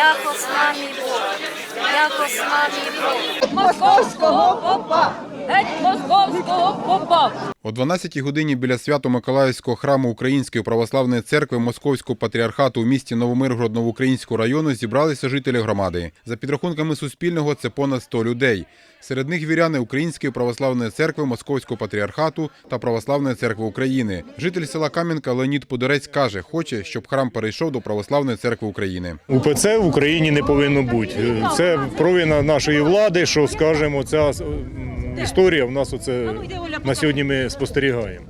Якось з нами Бог, яко з нами Бог. Московського попа! Геть московського попа! О 12-й годині біля Свято-Миколаївського храму Української православної церкви Московського патріархату у місті Новомиргород Новоукраїнського району зібралися жителі громади. За підрахунками Суспільного, це понад 100 людей. Серед них віряни Української православної церкви Московського патріархату та Православної церкви України. Житель села Кам'янка Леонід Подорець каже, хоче, щоб храм перейшов до Православної церкви України. УПЦ в Україні не повинно бути. Це провина нашої влади, що скажемо, ця історія в нас оце на сьогодні ми спостерігаємо.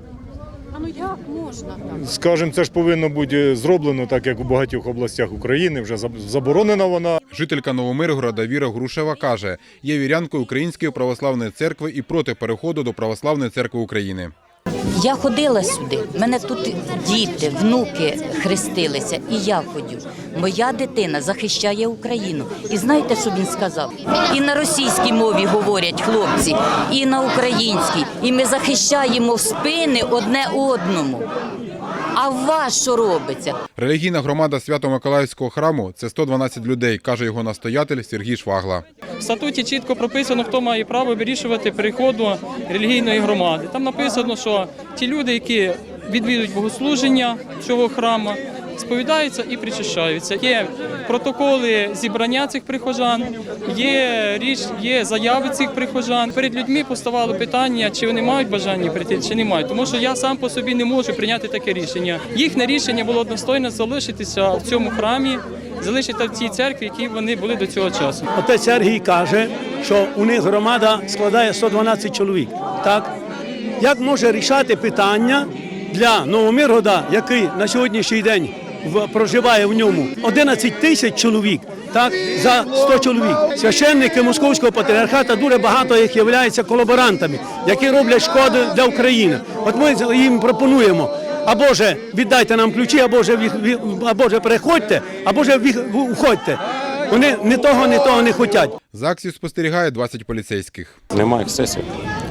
А ну як можна так? Скажемо, це ж повинно бути зроблено, так як у багатьох областях України вже заборонена вона. Жителька Новомиргорода Віра Грушева каже, є вірянкою Української православної церкви і проти переходу до Православної церкви України. Я ходила сюди. в Мене тут діти, внуки хрестилися, і я ходю. Моя дитина захищає Україну. І знаєте, що він сказав? І на російській мові говорять хлопці, і на українській. І ми захищаємо спини одне одному. А в вас що робиться? Релігійна громада Свято-Миколаївського храму це 112 людей, каже його настоятель Сергій Швагла. В статуті чітко прописано, хто має право вирішувати переходу релігійної громади. Там написано, що ті люди, які відвідують богослуження цього храму, сповідаються і причащаються. Є протоколи зібрання цих прихожан, є річ, є заяви цих прихожан. Перед людьми поставало питання, чи вони мають бажання прийти, чи не мають. Тому що я сам по собі не можу прийняти таке рішення. Їхнє рішення було одностойно залишитися в цьому храмі, залишити в цій церкві, які вони були до цього часу. Отець Сергій каже, що у них громада складає 112 чоловік. Так? Як може рішати питання для Новомиргода, який на сьогоднішній день в- проживає в ньому 11 тисяч чоловік, так, за 100 чоловік. Священники Московського патріархата дуже багато їх являються колаборантами, які роблять шкоду для України. От ми їм пропонуємо. Або же віддайте нам ключі, або ві- або же переходьте, або же віх- уходьте. Вони ні того, ні того не хочуть. За акцію спостерігає 20 поліцейських. Немає ексцесів,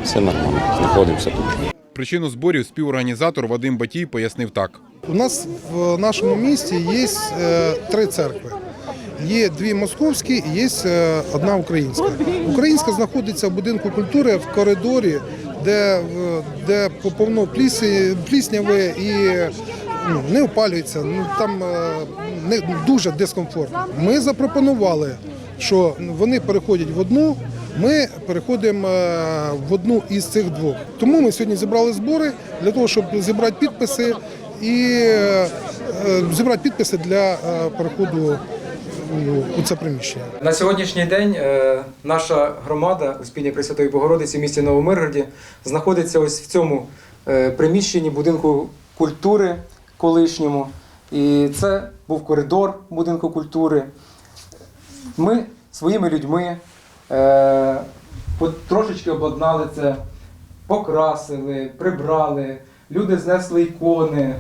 все нормально, знаходимося тут. Причину зборів співорганізатор Вадим Батій пояснив так. У нас в нашому місті є е, три церкви. Є дві московські і є е, одна українська. Українська знаходиться в будинку культури в коридорі, де, де повно плісняве і ну, не опалюється. Ну, там е, не, дуже дискомфортно. Ми запропонували, що вони переходять в одну. Ми переходимо е, в одну із цих двох. Тому ми сьогодні зібрали збори для того, щоб зібрати підписи і е, зібрати підписи для переходу у- це приміщення. На сьогоднішній день е, наша громада Успіння Пресвятої Богородиці в місті Новомиргороді знаходиться ось в цьому е, приміщенні будинку культури колишньому. І це був коридор будинку культури. Ми своїми людьми е, трошечки обладнали це, покрасили, прибрали, люди знесли ікони,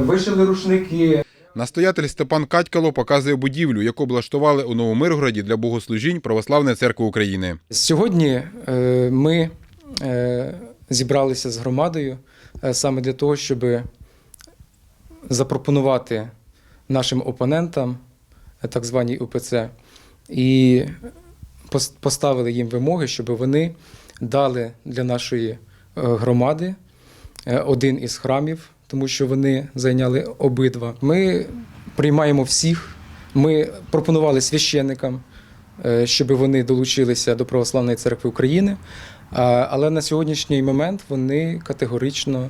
вишили рушники. Настоятель Степан Катькало показує будівлю, яку облаштували у Новомиргороді для богослужінь Православної церкви України. Сьогодні е, ми е, зібралися з громадою е, саме для того, щоб запропонувати нашим опонентам, так званій УПЦ, і поставили їм вимоги, щоб вони дали для нашої громади один із храмів, тому що вони зайняли обидва. Ми приймаємо всіх. Ми пропонували священникам, е, щоб вони долучилися до Православної церкви України. Але на сьогоднішній момент вони категорично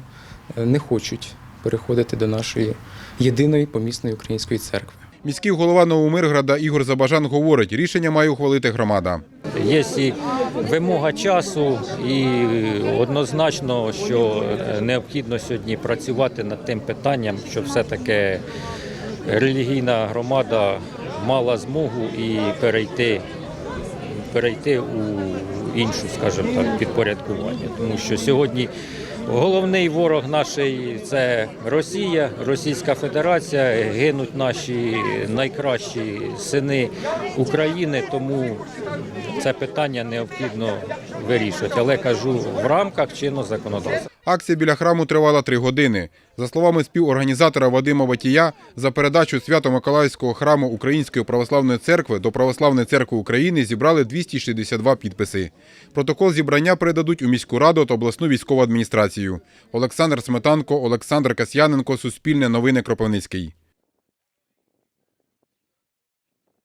е, не хочуть переходити до нашої єдиної помісної української церкви. Міський голова Новомиргорода Ігор Забажан говорить, рішення має ухвалити громада. Є і вимога часу, і однозначно, що необхідно сьогодні працювати над тим питанням, щоб все-таки релігійна громада мала змогу і перейти, перейти у іншу, скажімо так, підпорядкування. Тому що сьогодні головний ворог нашої це Росія, Російська Федерація, гинуть наші найкращі сини України, тому це питання необхідно вирішувати. Але кажу в рамках чинного законодавства. Акція біля храму тривала три години. За словами співорганізатора Вадима Батія, за передачу Свято-Миколаївського храму Української православної церкви до Православної церкви України зібрали 262 підписи. Протокол зібрання передадуть у міську раду та обласну військову адміністрацію. Олександр Сметанко, Олександр Касьяненко, Суспільне новини Кропивницький.